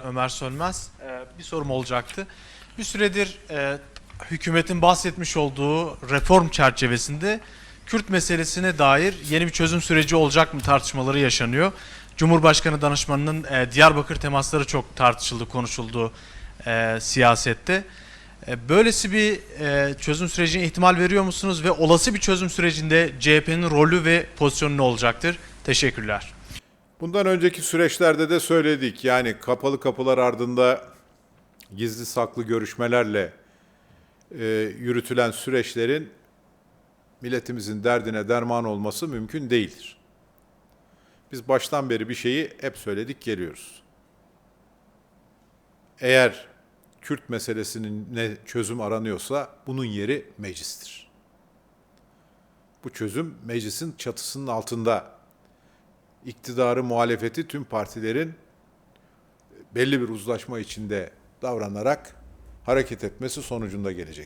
Ömer Sönmez. Ee, Bir sorum olacaktı. Bir süredir e, hükümetin bahsetmiş olduğu reform çerçevesinde Kürt meselesine dair yeni bir çözüm süreci olacak mı tartışmaları yaşanıyor. Cumhurbaşkanı danışmanının e, Diyarbakır temasları çok tartışıldı, konuşuldu e, siyasette. E, Böylesi bir e, çözüm sürecine ihtimal veriyor musunuz ve olası bir çözüm sürecinde CHP'nin rolü ve pozisyonu ne olacaktır? Teşekkürler. Bundan önceki süreçlerde de söyledik. Yani kapalı kapılar ardında gizli saklı görüşmelerle e, yürütülen süreçlerin milletimizin derdine derman olması mümkün değildir. Biz baştan beri bir şeyi hep söyledik geliyoruz. Eğer Kürt meselesinin ne çözüm aranıyorsa bunun yeri meclistir. Bu çözüm meclisin çatısının altında iktidarı, muhalefeti tüm partilerin belli bir uzlaşma içinde davranarak hareket etmesi sonucunda gelecek.